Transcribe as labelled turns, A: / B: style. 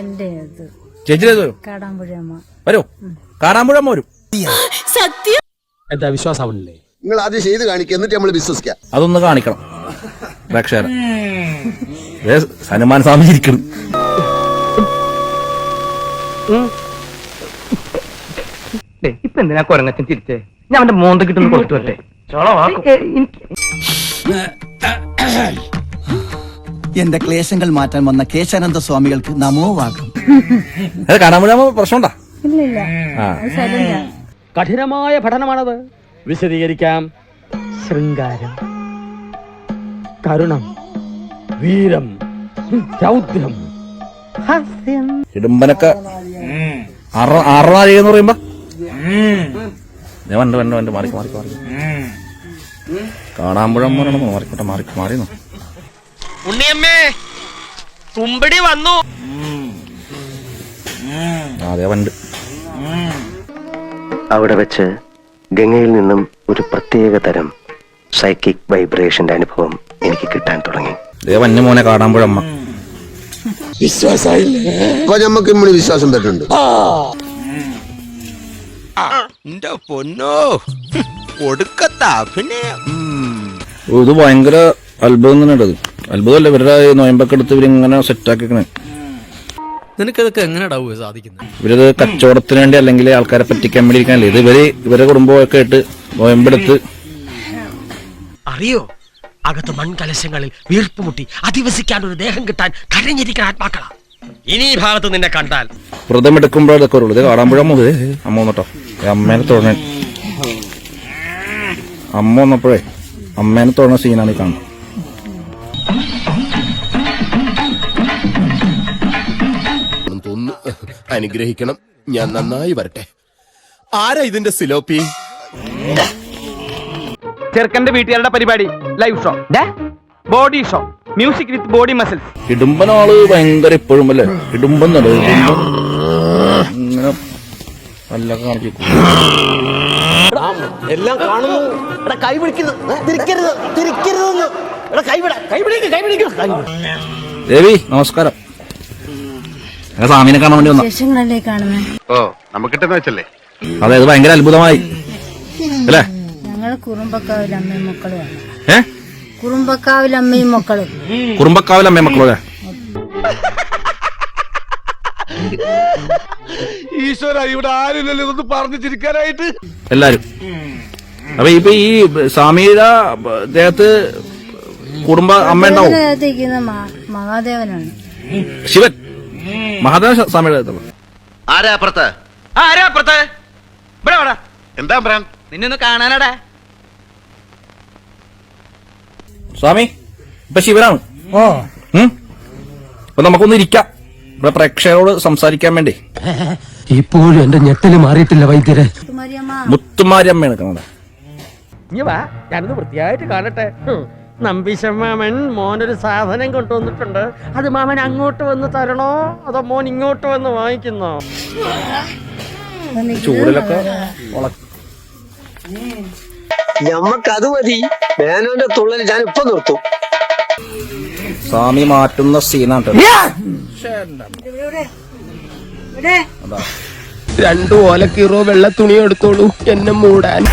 A: എന്റെ ഇത്
B: ചേച്ചി വരും.
A: കാടാമ്പുഴയമ്മ
B: വരൂ. കാടാമ്പുഴ സത്യം?
C: എന്താ വിശ്വാസാവണില്ലേ?
D: നിങ്ങൾ ആദ്യം ചെയ്ത് കാണിക്കുക എന്നിട്ട് നമ്മൾ വിശ്വസിക്കാം.
B: അതൊന്ന് കാണിക്കണം. ദേ ഹനുമാൻ സ്വാമി ഇരിക്കണം
E: ഇപ്പൊ എന്തിനാ കൊരങ്ങച്ചൻ ചിരിച്ചേ? ഞാൻ അവന്റെ മോന്ത കിട്ടുന്ന കൊടുത്തു വരട്ടെ
F: എന്റെ ക്ലേശങ്ങൾ മാറ്റാൻ വന്ന കേശാനന്ദ സ്വാമികൾക്ക്
B: അത് പ്രശ്നമുണ്ടാ?
A: ഇല്ല
B: ആ.
A: അത്
C: കഠിനമായ പഠനമാണത്. വിശദീകരിക്കാം. ശൃംഗാരം. കരുണം. വീരം. രൗദ്രം. ഹാസ്യം.
B: ഇടുമ്പനൊക്കെ അറുനാഴിക എന്ന് പറയുമ്പോ? വണ്ട് വണ്ട് വണ്ട് മാറി മാറി മാറി കാടാമ്പുഴ അമ്മ മാറി മാറി മാറി മാറിയെന്നോ
E: ഉണ്ണിയമ്മേ തുമ്പടി വന്നു.
B: ആ, അതേ വണ്ട്.
G: അവിടെ വെച്ച് ഗംഗയിൽ നിന്നും ഒരു പ്രത്യേക തരം സൈക്കിക് വൈബ്രേഷന്റെ അനുഭവം എനിക്ക് കിട്ടാൻ തുടങ്ങി.
B: മോനെ കാടാമ്പുഴ അമ്മ
D: അപ്പൊ നമുക്ക് ഇമ്മണി വിശ്വാസം വരുന്നുണ്ട്
B: ഓ, ഇത് ഭയങ്കര അത്ഭുതം തന്നെ അത്ഭുതമല്ല ഇവരുടെ ഈ നോയമ്പൊക്കെ എടുത്ത് ഇവരിങ്ങനെ സെറ്റാക്കിക്കണേ
C: നിനക്കിതൊക്കെ എങ്ങനെയാടാവുക സാധിക്കുന്നത്?
B: ഇവരത് കച്ചവടത്തിന് വേണ്ടി അല്ലെങ്കിൽ ആൾക്കാരെ പറ്റിക്കാൻ വേണ്ടി ഇരിക്കാനല്ലേ? ഇത് ഇവർ ഇവരെ കുടുംബമൊക്കെ ആയിട്ട് നോയമ്പെടുത്ത്
H: അറിയോ? അകത്ത് മൺകലശങ്ങളിൽ വീർപ്പുമുട്ടി അധിവസിക്കാൻ ഒരു ദേഹം കിട്ടാൻ കരഞ്ഞിരിക്കുന്ന ആത്മാക്കളാ. ഇനി ഈ ഭാഗത്ത് നിന്നെ കണ്ടാൽ
B: വ്രതം എടുക്കുമ്പോഴേ ഇതൊക്കെ വരുള്ളൂ ഇത് കാടാമ്പുഴ അമ്മ വന്നിട്ടോ. അമ്മേനെ തൊഴണേ. അമ്മ വന്നപ്പോഴേ അമ്മേനെ തൊഴണ സീനാണ് ഈ കാണുന്നത്.
I: തോന്നുന്നു അനുഗ്രഹിക്കണം. ഞാൻ നന്നായി വരട്ടെ. ആരാ ഇതിന്റെ സിലോപ്പി?
E: ചെറുക്കന്റെ വീട്ടുകാരുടെ പരിപാടി live show body show music with body muscles
B: ഇടുമ്പനാൾ ഭയങ്കര ഇപ്പോഴും അല്ലേ? ഇടുമ്പൻ തന്നെ ഇങ്ങനെ നല്ല കാണിച്ചു
F: എല്ലാം കാണുന്നു. എടാ കൈ പിടിക്കുന്നു. തിരിക്കരുത് തിരിക്കരുതെന്ന്. എടാ കൈ വിട കൈ പിടിക്ക് കൈ പിടിക്ക്.
B: ദേവി നമസ്കാരം. ഞങ്ങൾ സ്വാമിനെ കാണാൻ വേണ്ടി വന്നു.
A: വിശേഷങ്ങളല്ലേ കാണുന്നത്
D: ഓ നമുക്ക് വെച്ചല്ലേ?
B: അതെ അത് ഭയങ്കര അത്ഭുതമായി. അല്ലേ?
A: കുറുമ്പക്കാവിൽ അമ്മയും മക്കളുമാണ്
B: ഏ?
A: കുറുമ്പക്കാവിൽ അമ്മയും മക്കളും.
B: അല്ലേ?
I: ഈശ്വര ഇവിടെ ആരില്ലല്ലോ ഇതൊന്ന് പറഞ്ഞു ചിരിക്കാനായിട്ട്.
B: എല്ലാരും. അപ്പൊ ഇപ്പൊ ഈ സ്വാമിയുടെ ദേഹത്ത് കുടുംബ അമ്മ ഉണ്ടാവും?
A: മഹാദേവനാണ്.
B: ശിവൻ. മഹാദേവ സ്വാമിയുടെ ദേഹത്തുള്ള
D: ആരാ അപ്പുറത്ത്?
E: ആരാ അപ്പുറത്ത്? ഇവിടെ വാടാ.
D: എന്താ പറയാൻ
E: നിന്നെ ഒന്ന് കാണാനാടാ.
B: സ്വാമി ഇപ്പൊ ശിവനാണ്. ഓ. അപ്പൊ നമുക്കൊന്ന് ഇരിക്കാം. ഇവിടെ പ്രേക്ഷകരോട് സംസാരിക്കാൻ വേണ്ടി.
C: ഇപ്പോഴും എന്റെ ഞെട്ടൽ മാറിയിട്ടില്ല വൈദ്യരെ.
B: മുത്തുമാരി അമ്മയാണ്
C: കാണാൻ വൃത്തിയായിട്ട് കാണട്ടെ. നമ്പീശൻ മാമൻ മോനൊരു സാധനം കൊണ്ടുവന്നിട്ടുണ്ട്. അത് മാമൻ അങ്ങോട്ട് വന്ന് തരണോ? അതോ മോൻ ഇങ്ങോട്ട് വന്ന് വാങ്ങിക്കുന്നോ?
B: ചൂടിലൊക്കെ ഉള-
F: ഞമ്മക്ക് അത് മതി. മേനോന്റെ തുള്ളൽ ഞാൻ ഇപ്പൊ നിർത്തും.
B: സ്വാമി മാറ്റുന്ന സീനാണ്
I: രണ്ടു ഓലക്കീറോ വെള്ള തുണി എടുത്തോളൂ. എന്നെ മൂടാൻ.